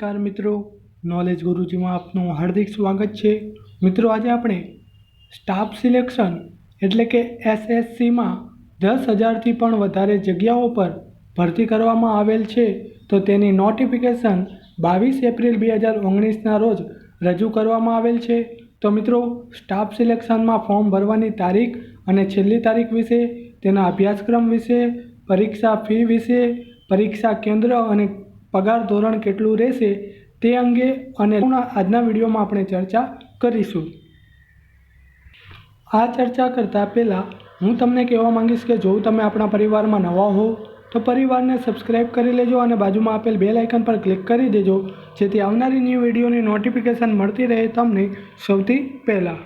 નમસ્કાર મિત્રો. નોલેજ ગુરુજીમાં આપનું હાર્દિક સ્વાગત છે. મિત્રો, આજે આપણે સ્ટાફ સિલેક્શન એટલે કે એસએસસીમાં દસ હજારથી પણ વધારે જગ્યાઓ પર ભરતી કરવામાં આવેલ છે. તો તેની નોટિફિકેશન બાવીસ એપ્રિલ બે હજાર ઓગણીસના રોજ રજૂ કરવામાં આવેલ છે. તો મિત્રો સ્ટાફ સિલેક્શનમાં ફોર્મ ભરવાની તારીખ અને છેલ્લી તારીખ વિશે, તેના અભ્યાસક્રમ વિશે, પરીક્ષા ફી વિશે, પરીક્ષા કેન્દ્ર અને પગાર ધોરણ કેટલું રહેશે તે અંગે અને આજના વિડીયોમાં આપણે ચર્ચા કરીશું. આ ચર્ચા કરતાં પહેલાં હું તમને કહેવા માંગીશ કે જો તમે આપણા પરિવારમાં નવા હો, તો પરિવારને સબસ્ક્રાઇબ કરી લેજો અને બાજુમાં આપેલ બેલ આઇકન પર ક્લિક કરી દેજો, જેથી આવનારી ન્યૂ વિડીયોની નોટિફિકેશન મળતી રહે તમને સૌથી પહેલાં.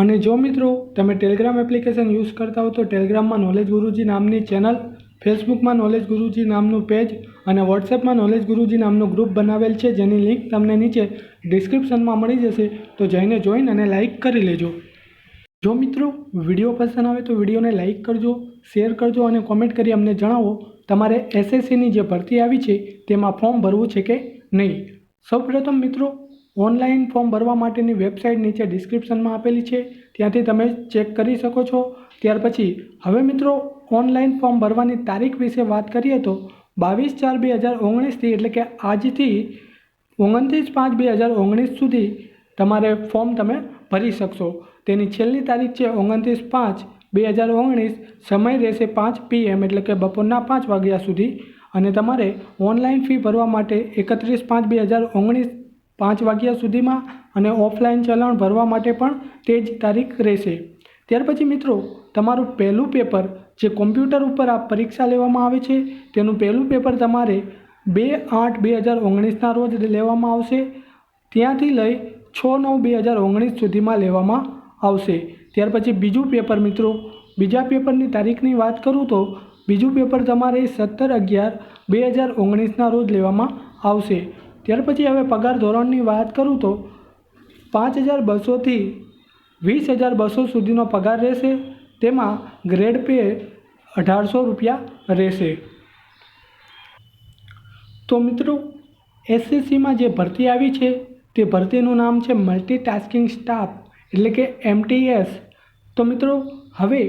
અને જો મિત્રો, તમે ટેલિગ્રામ એપ્લિકેશન યુઝ કરતા હો તો ટેલિગ્રામમાં નોલેજ ગુરુજી નામની ચેનલ ફેસબુકમાં નોલેજ ગુરુજી નામનું પેજ અને વોટ્સએપમાં નોલેજ ગુરુજી નામનું ગ્રુપ બનાવેલ છે, જેની લિંક તમને નીચે ડિસ્ક્રિપ્શનમાં મળી જશે. તો જઈને જોઈન અને લાઇક કરી લેજો. જો મિત્રો વીડિયો પસંદ આવે તો વિડીયોને લાઇક કરજો શેર કરજો અને કોમેન્ટ કરી અમને જણાવો તમારે એસએસસીની જે ભરતી આવી છે, તેમાં ફોર્મ ભરવું છે કે નહીં. સૌપ્રથમ મિત્રો ઓનલાઈન ફોર્મ ભરવા માટેની વેબસાઇટ નીચે ડિસ્ક્રિપ્શનમાં આપેલી છે. ત્યાંથી તમે ચેક કરી શકો છો. ત્યાર પછી, હવે મિત્રો ઓનલાઈન ફોર્મ ભરવાની તારીખ વિશે વાત કરીએ તો બાવીસ ચાર બે હજાર ઓગણીસથી એટલે કે આજથી ઓગણત્રીસ પાંચ બે હજાર ઓગણીસ સુધી તમારે ફોર્મ તમે ભરી શકશો. તેની છેલ્લી તારીખ છે ઓગણત્રીસ પાંચ બે હજાર ઓગણીસ. સમય રહેશે પાંચ પીએમ એટલે કે બપોરના પાંચ વાગ્યા સુધી. અને તમારે ઓનલાઈન ફી ભરવા માટે એકત્રીસ પાંચ બે હજાર ઓગણીસ પાંચ વાગ્યા સુધીમાં અને ઓફલાઈન ચલણ ભરવા માટે પણ તે જ તારીખ રહેશે. ત્યાર પછી મિત્રો, તમારું પહેલું પેપર જે કોમ્પ્યુટર ઉપર આ પરીક્ષા લેવામાં આવે છે, તેનું પહેલું પેપર તમારે બે આઠ બે હજાર ઓગણીસના રોજ લેવામાં આવશે. ત્યાંથી લઈ છ નવ બે હજાર ઓગણીસ સુધીમાં લેવામાં આવશે. ત્યાર પછી બીજું પેપર મિત્રો, બીજા પેપરની તારીખની વાત કરું તો બીજું પેપર તમારે સત્તર અગિયાર બે હજાર ઓગણીસના રોજ લેવામાં આવશે. ત્યાર પછી હવે પગાર ધોરણની વાત કરું તો પાંચ હજાર બસોથી વીસ હજાર બસો સુધીનો પગાર રહેશે. તેમાં ગ્રેડ પે અઢારસો રૂપિયા રહેશે. તો મિત્રો એસએસસીમાં જે ભરતી આવી છે, તે ભરતીનું નામ છે મલ્ટી ટાસ્કિંગ સ્ટાફ એટલે કે એમટીએસ તો મિત્રો, હવે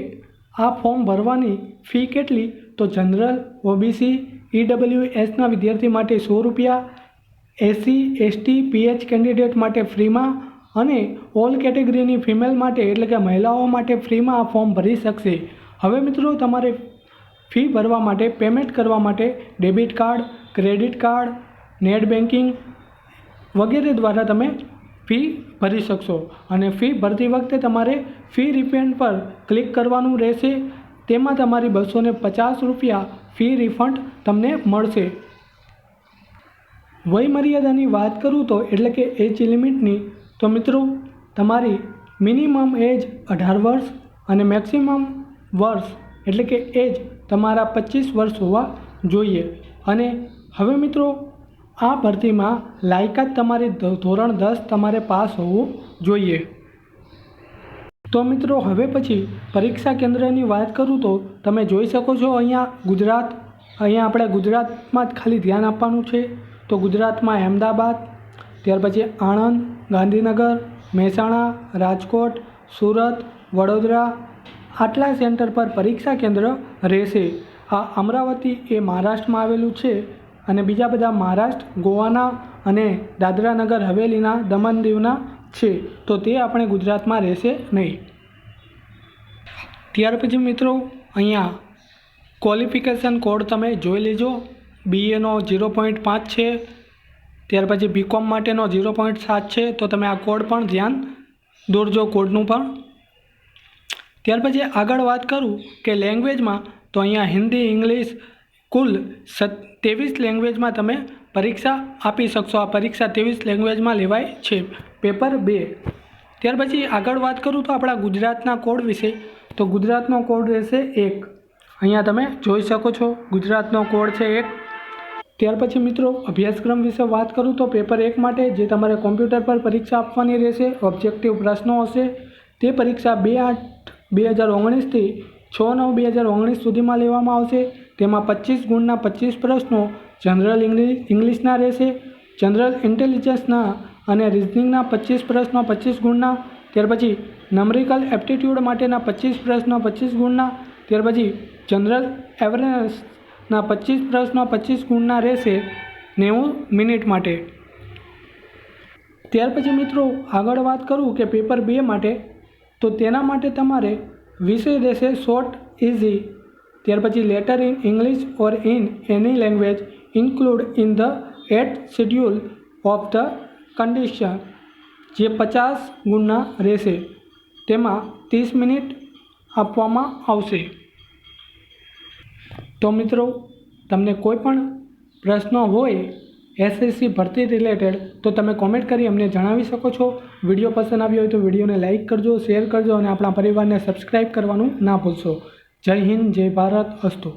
આ ફોર્મ ભરવાની ફી કેટલી? તો જનરલ ઓબીસી ઈડબલ્યુ એસના વિદ્યાર્થી માટે સો રૂપિયા એસસી એસટી પીએચ કેન્ડિડેટ માટે ફ્રીમાં અને ઓલ કેટેગરીની ફિમેલ માટે એટલે કે મહિલાઓ માટે ફ્રીમાં આ ફોર્મ ભરી શકશે. હવે મિત્રો તમારે ફી ભરવા માટે પેમેન્ટ કરવા માટે debit card credit card net banking વગેરે દ્વારા તમે ફી ભરી શકશો. અને ફી ભરતી વખતે તમારે ફી રિફંડ પર ક્લિક કરવાનું રહેશે. તેમાં તમારી બસો પચાસ રૂપિયા ફી રિફંડ તમને મળશે. વયમર્યાદાની વાત કરું તો એટલે કે એજ લિમિટની તો મિત્રો, તમારી મિનિમમ એજ અઢાર વર્ષ અને મેક્સિમમ વર્ષ, એટલે કે એજ તમારા પચીસ વર્ષ હોવા જોઈએ. અને હવે મિત્રો, આ ભરતીમાં લાયકાત તમારી ધોરણ દસ તમારે પાસ હોવું જોઈએ. તો મિત્રો, હવે પછી પરીક્ષા કેન્દ્રની વાત કરું તો તમે જોઈ શકો છો અહીંયા ગુજરાત, અહીંયા આપણે ગુજરાતમાં જ ખાલી ધ્યાન આપવાનું છે. તો ગુજરાતમાં અહેમદાબાદ ત્યાર પછી આણંદ, ગાંધીનગર, મહેસાણા, રાજકોટ, સુરત, વડોદરા આટલા સેન્ટર પર પરીક્ષા કેન્દ્ર રહેશે. આ અમરાવતી એ મહારાષ્ટ્રમાં આવેલું છે અને બીજા બધા મહારાષ્ટ્ર, ગોવાના અને દાદરા નગર હવેલીના દમણ દીવના છે. તો તે આપણે ગુજરાતમાં રહેશે નહીં. ત્યાર પછી મિત્રો, અહીંયા ક્વોલિફિકેશન કોડ તમે જોઈ લેજો. બીએનો ઝીરો પોઈન્ટ પાંચ છે. ત્યાર પછી બીકોમ માટેનો ઝીરો પોઈન્ટ સાત છે, તો તમે આ કોડ પણ ધ્યાન દોરજો કોડનું પણ. ત્યાર પછી આગળ વાત કરું કે લેંગ્વેજમાં તો અહીંયા હિન્દી, ઇંગ્લિશ કુલ સત, ત્રેવીસ લેંગ્વેજમાં તમે પરીક્ષા આપી શકશો. આ પરીક્ષા ત્રેવીસ લેંગ્વેજમાં લેવાય છે. પેપર બે. ત્યાર પછી આગળ વાત કરું તો આપણા ગુજરાતના કોડ વિશે. તો ગુજરાતનો કોડ રહેશે એક. અહીંયા તમે જોઈ શકો છો, ગુજરાતનો કોડ છે એક. ત્યાર પછી મિત્રો, અભ્યાસક્રમ વિશે વાત કરું તો પેપર એક માટે જે તમારે કોમ્પ્યુટર પર પરીક્ષા આપવાની રહેશે ઓબ્જેક્ટિવ પ્રશ્નો હશે. તે પરીક્ષા બે આઠ બે હજાર ઓગણીસથી છ નવ બે હજાર ઓગણીસ સુધીમાં લેવામાં આવશે. તેમાં પચીસ ગુણના પચીસ પ્રશ્નો જનરલ ઇંગ્લિશ ઇંગ્લિશના રહેશે જનરલ ઇન્ટેલિજન્સના અને રિઝનિંગના પચીસ પ્રશ્નો પચીસ ગુણના, ત્યાર પછી નમરિકલ એપ્ટિટ્યૂડ માટેના પચીસ પ્રશ્નો પચીસ ગુણના, ત્યાર પછી જનરલ અવેરનેસના પચીસ પ્રશ્નો પચીસ ગુણના રહેશે નેવું મિનિટ માટે. ત્યાર પછી મિત્રો આગળ વાત કરું કે પેપર બે માટે, તો તેના માટે તમારે વિષય રહેશે શોર્ટ ઇઝી ત્યાર પછી letter in English or in any language include in the eighth schedule of the condition જે પચાસ ગુણના રહેશે. તેમાં ત્રીસ મિનિટ આપવામાં આવશે. તો મિત્રો, તમને કોઈ પણ પ્રશ્નો હોય એસએસસી ભરતી રિલેટેડ તો તમે કોમેન્ટ કરી અમને જણાવી શકો છો. વીડિયો પસંદ આવ્યો હોય તો વિડીયોને લાઇક કરજો શેર કરજો અને આપણા પરિવારને સબસ્ક્રાઈબ કરવાનું ના ભૂલશો. જય હિન્દ, જય ભારત, અસ્તુ.